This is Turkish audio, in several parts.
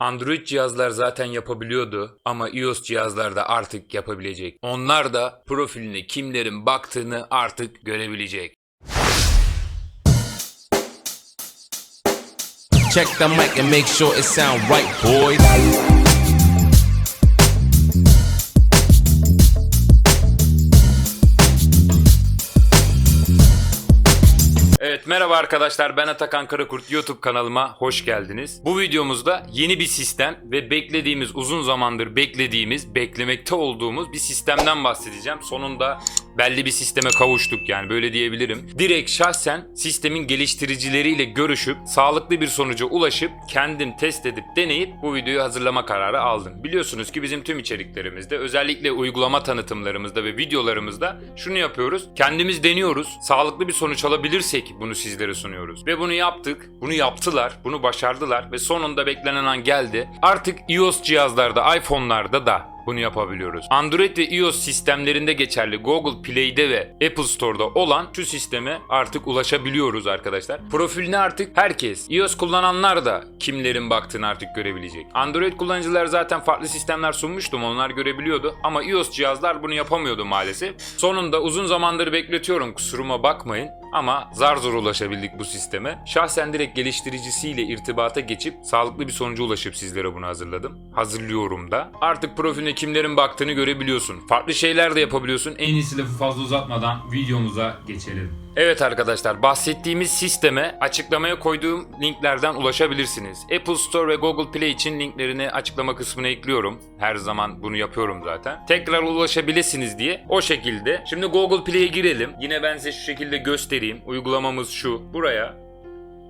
Android cihazlar zaten yapabiliyordu ama iOS cihazlarda artık yapabilecek. Onlar da profiline kimlerin baktığını artık görebilecek. Check the mic and make sure it sound right, boys. Evet merhaba arkadaşlar ben Atakan Karakurt YouTube kanalıma hoş geldiniz. Bu videomuzda yeni bir sistem ve beklediğimiz uzun zamandır beklediğimiz beklemekte olduğumuz bir sistemden bahsedeceğim. Sonunda belli bir sisteme kavuştuk yani böyle diyebilirim. Direkt şahsen sistemin geliştiricileriyle görüşüp sağlıklı bir sonuca ulaşıp kendim test edip deneyip bu videoyu hazırlama kararı aldım. Biliyorsunuz ki bizim tüm içeriklerimizde özellikle uygulama tanıtımlarımızda ve videolarımızda şunu yapıyoruz. Kendimiz deniyoruz. Sağlıklı bir sonuç alabilirsek bunu sizlere sunuyoruz. Ve bunu yaptık. Bunu yaptılar. Bunu başardılar ve sonunda beklenen an geldi. Artık iOS cihazlarda, iPhone'larda da bunu yapabiliyoruz. Android ve iOS sistemlerinde geçerli Google Play'de ve Apple Store'da olan şu sisteme artık ulaşabiliyoruz arkadaşlar. Profiline artık herkes, iOS kullananlar da kimlerin baktığını artık görebilecek. Android kullanıcılar zaten farklı sistemler sunmuştum onlar görebiliyordu ama iOS cihazlar bunu yapamıyordu maalesef. Sonunda uzun zamandır bekletiyorum kusuruma bakmayın ama zar zor ulaşabildik bu sisteme. Şahsen direkt geliştiricisiyle irtibata geçip sağlıklı bir sonuca ulaşıp sizlere bunu hazırladım. Hazırlıyorum da. Artık profiline kimlerin baktığını görebiliyorsun. Farklı şeyler de yapabiliyorsun. En iyisi lafı fazla uzatmadan videomuza geçelim. Evet arkadaşlar bahsettiğimiz sisteme açıklamaya koyduğum linklerden ulaşabilirsiniz. Apple Store ve Google Play için linklerini açıklama kısmına ekliyorum. Her zaman bunu yapıyorum zaten. Tekrar ulaşabilirsiniz diye o şekilde. Şimdi Google Play'e girelim. Yine ben size şu şekilde göstereyim. Uygulamamız şu. Buraya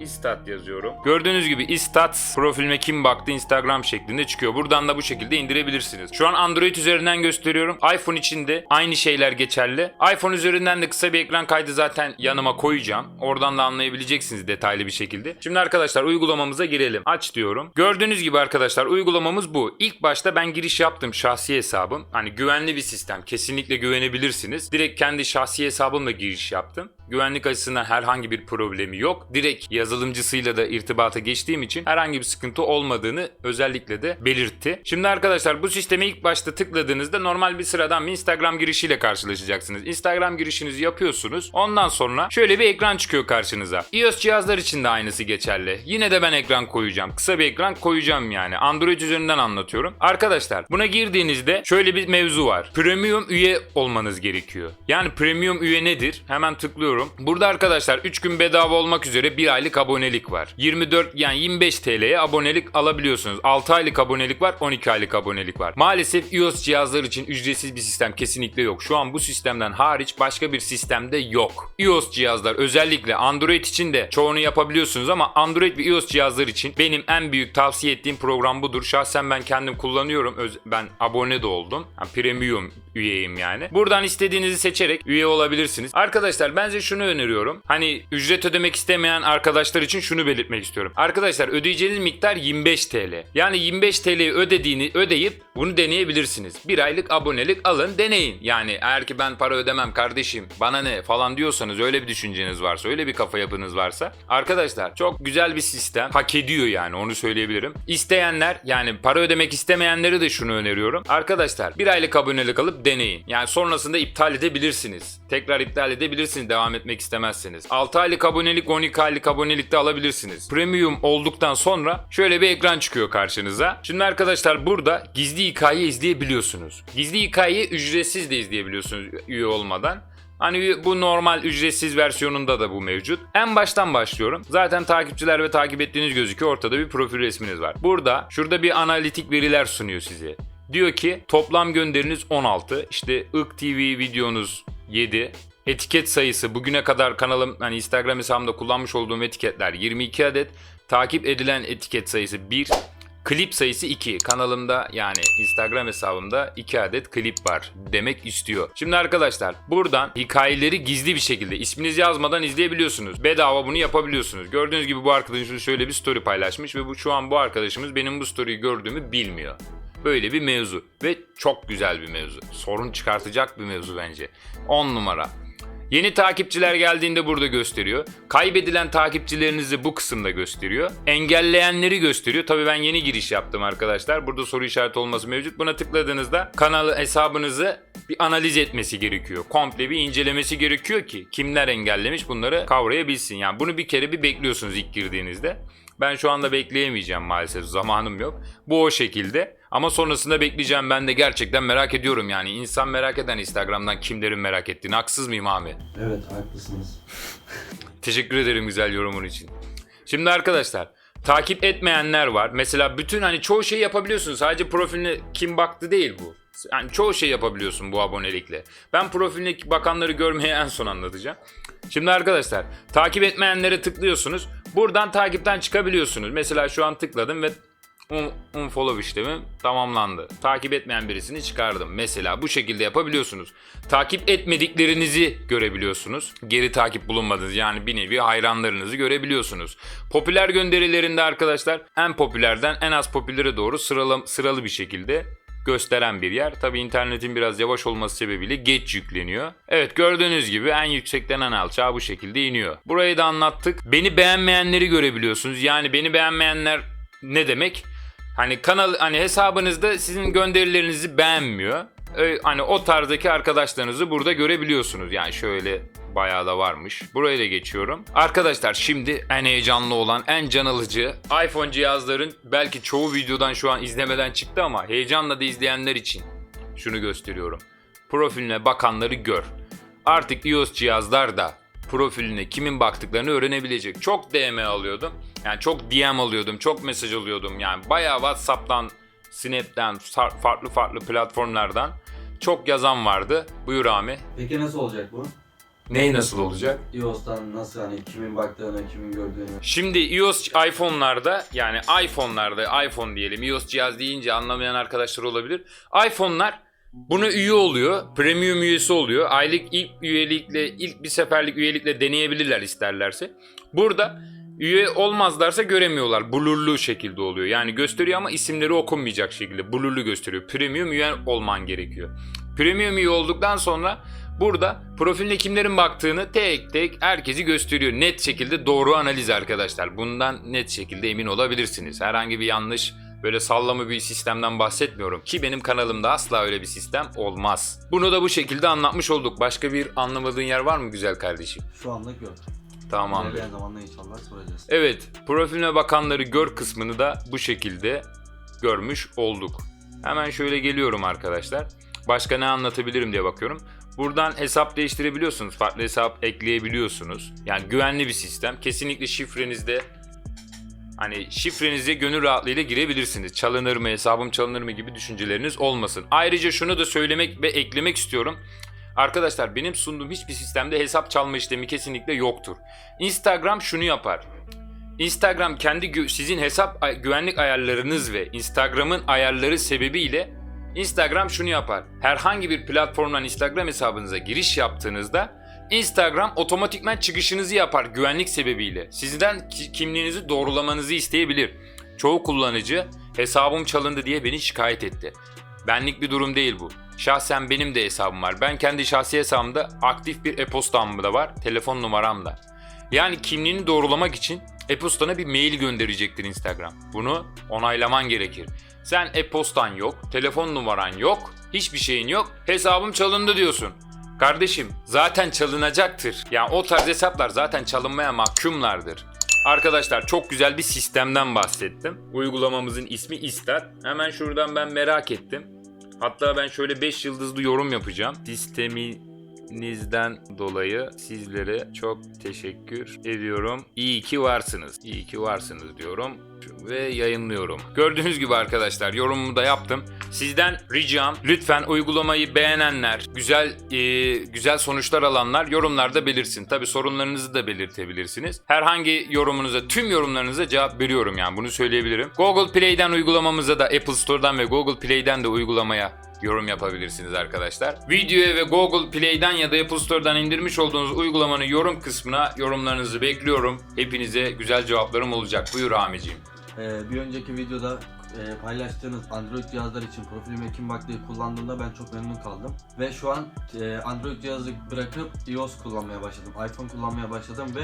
İstat yazıyorum. Gördüğünüz gibi İstat profilime kim baktı Instagram şeklinde çıkıyor. Buradan da bu şekilde indirebilirsiniz. Şu an Android üzerinden gösteriyorum. iPhone için de aynı şeyler geçerli. iPhone üzerinden de kısa bir ekran kaydı zaten yanıma koyacağım. Oradan da anlayabileceksiniz detaylı bir şekilde. Şimdi arkadaşlar uygulamamıza girelim. Aç diyorum. Gördüğünüz gibi arkadaşlar uygulamamız bu. İlk başta ben giriş yaptım şahsi hesabım. Hani güvenli bir sistem. Kesinlikle güvenebilirsiniz. Direkt kendi şahsi hesabımla giriş yaptım. Güvenlik açısından herhangi bir problemi yok. Direkt yazılımcısıyla da irtibata geçtiğim için herhangi bir sıkıntı olmadığını özellikle de belirtti. Şimdi arkadaşlar bu sisteme ilk başta tıkladığınızda normal bir sıradan bir Instagram girişiyle karşılaşacaksınız. Instagram girişinizi yapıyorsunuz. Ondan sonra şöyle bir ekran çıkıyor karşınıza. iOS cihazlar için de aynısı geçerli. Yine de ben ekran koyacağım. Kısa bir ekran koyacağım yani. Android üzerinden anlatıyorum. Arkadaşlar buna girdiğinizde şöyle bir mevzu var. Premium üye olmanız gerekiyor. Yani premium üye nedir? Hemen tıklıyorum. Burada arkadaşlar 3 gün bedava olmak üzere 1 aylık abonelik var. 24 yani 25 TL'ye abonelik alabiliyorsunuz. 6 aylık abonelik var, 12 aylık abonelik var. Maalesef iOS cihazlar için ücretsiz bir sistem kesinlikle yok. Şu an bu sistemden hariç başka bir sistemde yok. iOS cihazlar özellikle Android için de çoğunu yapabiliyorsunuz ama Android ve iOS cihazlar için benim en büyük tavsiye ettiğim program budur. Şahsen ben kendim kullanıyorum. Öz- ben abone de oldum. Yani premium üyeyim yani. Buradan istediğinizi seçerek üye olabilirsiniz. Arkadaşlar ben size şunu öneriyorum. Hani ücret ödemek istemeyen arkadaşlar için şunu belirtmek istiyorum. Arkadaşlar ödeyeceğiniz miktar 25 TL. Yani 25 TL'yi ödediğini ödeyip bunu deneyebilirsiniz. Bir aylık abonelik alın deneyin. Yani eğer ki ben para ödemem kardeşim bana ne falan diyorsanız öyle bir düşünceniz varsa öyle bir kafa yapınız varsa arkadaşlar çok güzel bir sistem hak ediyor yani onu söyleyebilirim. İsteyenler yani para ödemek istemeyenleri de şunu öneriyorum. Arkadaşlar bir aylık abonelik alıp deneyin. Yani sonrasında iptal edebilirsiniz. Tekrar iptal edebilirsiniz devam etmek istemezseniz. 6 aylık abonelik 12 aylık abonelik de alabilirsiniz. Premium olduktan sonra şöyle bir ekran çıkıyor karşınıza. Şimdi arkadaşlar burada gizli hikaye izleyebiliyorsunuz. Gizli hikayeyi ücretsiz de izleyebiliyorsunuz üye olmadan. Hani bu normal ücretsiz versiyonunda da bu mevcut. En baştan başlıyorum. Zaten takipçiler ve takip ettiğiniz gözüküyor. Ortada bir profil resminiz var. Burada şurada bir analitik veriler sunuyor size. Diyor ki toplam gönderiniz 16. İşte IK TV videonuz 7. Etiket sayısı bugüne kadar kanalım hani Instagram hesabımda kullanmış olduğum etiketler 22 adet. Takip edilen etiket sayısı 1. Klip sayısı 2. Kanalımda yani Instagram hesabımda 2 adet klip var demek istiyor. Şimdi arkadaşlar buradan hikayeleri gizli bir şekilde isminizi yazmadan izleyebiliyorsunuz. Bedava bunu yapabiliyorsunuz. Gördüğünüz gibi bu arkadaşımız şöyle bir story paylaşmış ve bu şu an bu arkadaşımız benim bu story'i gördüğümü bilmiyor. Böyle bir mevzu ve çok güzel bir mevzu. Sorun çıkartacak bir mevzu bence. 10 numara. Yeni takipçiler geldiğinde burada gösteriyor. Kaybedilen takipçilerinizi bu kısımda gösteriyor. Engelleyenleri gösteriyor. Tabii ben yeni giriş yaptım arkadaşlar. Burada soru işareti olması mevcut. Buna tıkladığınızda kanalı hesabınızı bir analiz etmesi gerekiyor. Komple bir incelemesi gerekiyor ki kimler engellemiş bunları kavrayabilsin. Yani bunu bir kere bir bekliyorsunuz ilk girdiğinizde. Ben şu anda bekleyemeyeceğim maalesef. Zamanım yok. Bu o şekilde. Ama sonrasında bekleyeceğim. Ben de gerçekten merak ediyorum yani. İnsan merak eden Instagram'dan kimlerin merak ettiğini. Haksız mıyım abi? Evet haklısınız. Teşekkür ederim güzel yorumun için. Şimdi arkadaşlar takip etmeyenler var. Mesela bütün hani çoğu şeyi yapabiliyorsun. Sadece profiline kim baktı değil bu. Yani çoğu şey yapabiliyorsun bu abonelikle. Ben profiline bakanları görmeyi en son anlatacağım. Şimdi arkadaşlar takip etmeyenlere tıklıyorsunuz. Buradan takipten çıkabiliyorsunuz. Mesela şu an tıkladım ve unfollow işlemi tamamlandı. Takip etmeyen birisini çıkardım. Mesela bu şekilde yapabiliyorsunuz. Takip etmediklerinizi görebiliyorsunuz. Geri takip bulunmadınız yani bir nevi hayranlarınızı görebiliyorsunuz. Popüler gönderilerinde arkadaşlar en popülerden en az popülere doğru sıralı, sıralı bir şekilde gösteren bir yer. Tabi internetin biraz yavaş olması sebebiyle geç yükleniyor. Evet gördüğünüz gibi en yüksekten en alçağa bu şekilde iniyor. Burayı da anlattık. Beni beğenmeyenleri görebiliyorsunuz. Yani beni beğenmeyenler ne demek? Hani kanal hani hesabınızda sizin gönderilerinizi beğenmiyor. Ö- Hani o tarzdaki arkadaşlarınızı burada görebiliyorsunuz. Yani şöyle bayağı da varmış. Buraya da geçiyorum. Arkadaşlar şimdi en heyecanlı olan, en can alıcı iPhone cihazların belki çoğu videodan şu an izlemeden çıktı ama heyecanla da izleyenler için şunu gösteriyorum. Profiline bakanları gör. Artık iOS cihazlar da profiline kimin baktıklarını öğrenebilecek. Çok DM alıyordum. Yani çok DM alıyordum. Çok mesaj alıyordum. Yani bayağı WhatsApp'tan, Snap'ten, far- farklı farklı platformlardan çok yazan vardı. Buyur Ami. Peki nasıl olacak bu? Ney nasıl olacak? iOS'tan nasıl hani kimin baktığını, kimin gördüğünü. Şimdi iOS iPhone'larda yani iPhone'larda iPhone diyelim iOS cihaz deyince anlamayan arkadaşlar olabilir. iPhone'lar bunu üye oluyor. Premium üyesi oluyor. Aylık ilk üyelikle ilk bir seferlik üyelikle deneyebilirler isterlerse. Burada üye olmazlarsa göremiyorlar. Blurlu şekilde oluyor. Yani gösteriyor ama isimleri okunmayacak şekilde blurlu gösteriyor. Premium üye olman gerekiyor. Premium üye olduktan sonra burada profiline kimlerin baktığını tek tek herkesi gösteriyor. Net şekilde doğru analiz arkadaşlar. Bundan net şekilde emin olabilirsiniz. Herhangi bir yanlış böyle sallama bir sistemden bahsetmiyorum ki benim kanalımda asla öyle bir sistem olmaz. Bunu da bu şekilde anlatmış olduk. Başka bir anlamadığın yer var mı güzel kardeşim? Şu anlık yok. Tamam. İlerleyen zamanda inşallah soracağız. Evet, profiline bakanları gör kısmını da bu şekilde görmüş olduk. Hemen şöyle geliyorum arkadaşlar. Başka ne anlatabilirim diye bakıyorum. Buradan hesap değiştirebiliyorsunuz. Farklı hesap ekleyebiliyorsunuz. Yani güvenli bir sistem. Kesinlikle şifrenizde hani şifrenize gönül rahatlığıyla girebilirsiniz. Çalınır mı, hesabım çalınır mı gibi düşünceleriniz olmasın. Ayrıca şunu da söylemek ve eklemek istiyorum. Arkadaşlar benim sunduğum hiçbir sistemde hesap çalma işlemi kesinlikle yoktur. Instagram şunu yapar. Instagram kendi sizin hesap güvenlik ayarlarınız ve Instagram'ın ayarları sebebiyle Instagram şunu yapar. Herhangi bir platformdan Instagram hesabınıza giriş yaptığınızda Instagram otomatikman çıkışınızı yapar güvenlik sebebiyle. Sizden ki- kimliğinizi doğrulamanızı isteyebilir. Çoğu kullanıcı hesabım çalındı diye beni şikayet etti. Benlik bir durum değil bu. Şahsen benim de hesabım var. Ben kendi şahsi hesabımda aktif bir e-postam da var. Telefon numaram da. Yani kimliğini doğrulamak için e-postana bir mail gönderecektir Instagram. Bunu onaylaman gerekir. Sen e-postan yok, telefon numaran yok, hiçbir şeyin yok. Hesabım çalındı diyorsun. Kardeşim zaten çalınacaktır. Yani o tarz hesaplar zaten çalınmaya mahkumlardır. Arkadaşlar çok güzel bir sistemden bahsettim. Uygulamamızın ismi İstat. Hemen şuradan ben merak ettim. Hatta ben şöyle 5 yıldızlı yorum yapacağım. Sisteminizden dolayı sizlere çok teşekkür ediyorum. İyi ki varsınız. İyi ki varsınız diyorum ve yayınlıyorum. Gördüğünüz gibi arkadaşlar yorumumu da yaptım. Sizden ricam lütfen uygulamayı beğenenler, güzel e, güzel sonuçlar alanlar yorumlarda belirsin. Tabi sorunlarınızı da belirtebilirsiniz. Herhangi yorumunuza, tüm yorumlarınıza cevap veriyorum yani bunu söyleyebilirim. Google Play'den uygulamamıza da Apple Store'dan ve Google Play'den de uygulamaya yorum yapabilirsiniz arkadaşlar. Videoya ve Google Play'den ya da Apple Store'dan indirmiş olduğunuz uygulamanın yorum kısmına yorumlarınızı bekliyorum. Hepinize güzel cevaplarım olacak. Buyur Amiciğim. Ee, bir önceki videoda e, paylaştığınız Android cihazlar için profilime kim baktığı kullandığımda ben çok memnun kaldım. Ve şu an e, Android cihazı bırakıp iOS kullanmaya başladım. iPhone kullanmaya başladım ve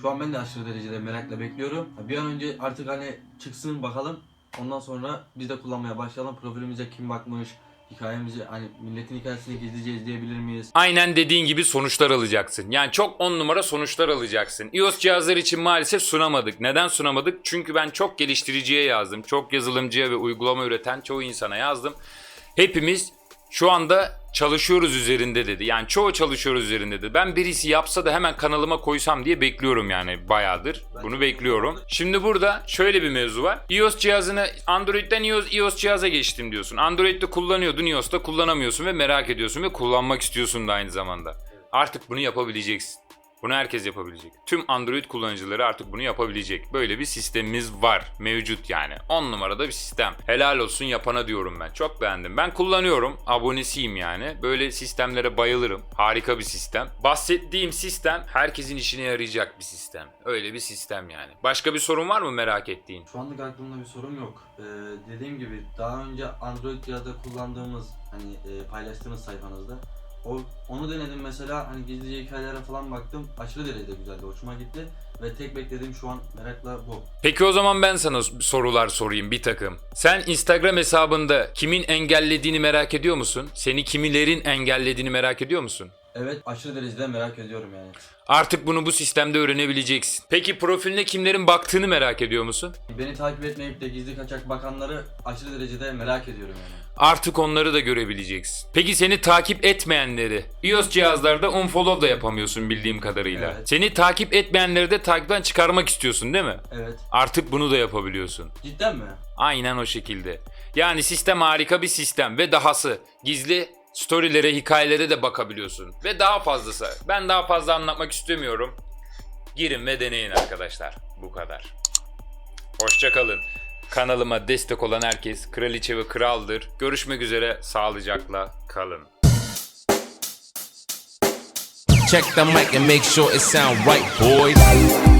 şu an ben de aşırı derecede merakla bekliyorum. Bir an önce artık hani çıksın bakalım. Ondan sonra biz de kullanmaya başlayalım. Profilimize kim bakmış, hikayemizi hani milletin hikayesini gizlice izleyebilir miyiz? Aynen dediğin gibi sonuçlar alacaksın. Yani çok on numara sonuçlar alacaksın. iOS cihazlar için maalesef sunamadık. Neden sunamadık? Çünkü ben çok geliştiriciye yazdım. Çok yazılımcıya ve uygulama üreten çoğu insana yazdım. Hepimiz şu anda çalışıyoruz üzerinde dedi. Yani çoğu çalışıyoruz üzerinde dedi. Ben birisi yapsa da hemen kanalıma koysam diye bekliyorum yani bayağıdır. Bunu bekliyorum. Şimdi burada şöyle bir mevzu var. iOS cihazını Android'den iOS, iOS cihaza geçtim diyorsun. Android'de kullanıyordun, iOS'ta kullanamıyorsun ve merak ediyorsun ve kullanmak istiyorsun da aynı zamanda. Artık bunu yapabileceksin. Bunu herkes yapabilecek. Tüm Android kullanıcıları artık bunu yapabilecek. Böyle bir sistemimiz var. Mevcut yani. 10 numarada bir sistem. Helal olsun yapana diyorum ben. Çok beğendim. Ben kullanıyorum. Abonesiyim yani. Böyle sistemlere bayılırım. Harika bir sistem. Bahsettiğim sistem herkesin işine yarayacak bir sistem. Öyle bir sistem yani. Başka bir sorun var mı merak ettiğin? Şu anlık aklımda bir sorun yok. Ee, dediğim gibi daha önce Android cihazda kullandığımız hani e, paylaştığınız sayfanızda o onu denedim mesela hani gizlice hikayelere falan baktım aşırı derecede güzeldi hoşuma gitti ve tek beklediğim şu an merakla bu. Peki o zaman ben sana sorular sorayım bir takım. Sen Instagram hesabında kimin engellediğini merak ediyor musun? Seni kimilerin engellediğini merak ediyor musun? Evet aşırı derecede merak ediyorum yani. Artık bunu bu sistemde öğrenebileceksin. Peki profiline kimlerin baktığını merak ediyor musun? Beni takip etmeyip de gizli kaçak bakanları aşırı derecede merak ediyorum yani. Artık onları da görebileceksin. Peki seni takip etmeyenleri iOS cihazlarda unfollow da yapamıyorsun bildiğim kadarıyla. Evet. Seni takip etmeyenleri de takipten çıkarmak istiyorsun değil mi? Evet. Artık bunu da yapabiliyorsun. Cidden mi? Aynen o şekilde. Yani sistem harika bir sistem ve dahası gizli storylere, hikayelere de bakabiliyorsun. Ve daha fazlası. Ben daha fazla anlatmak istemiyorum. Girin ve deneyin arkadaşlar. Bu kadar. Hoşçakalın. Kanalıma destek olan herkes kraliçe ve kraldır. Görüşmek üzere. Sağlıcakla kalın. Check the mic and make sure it sound right, boys.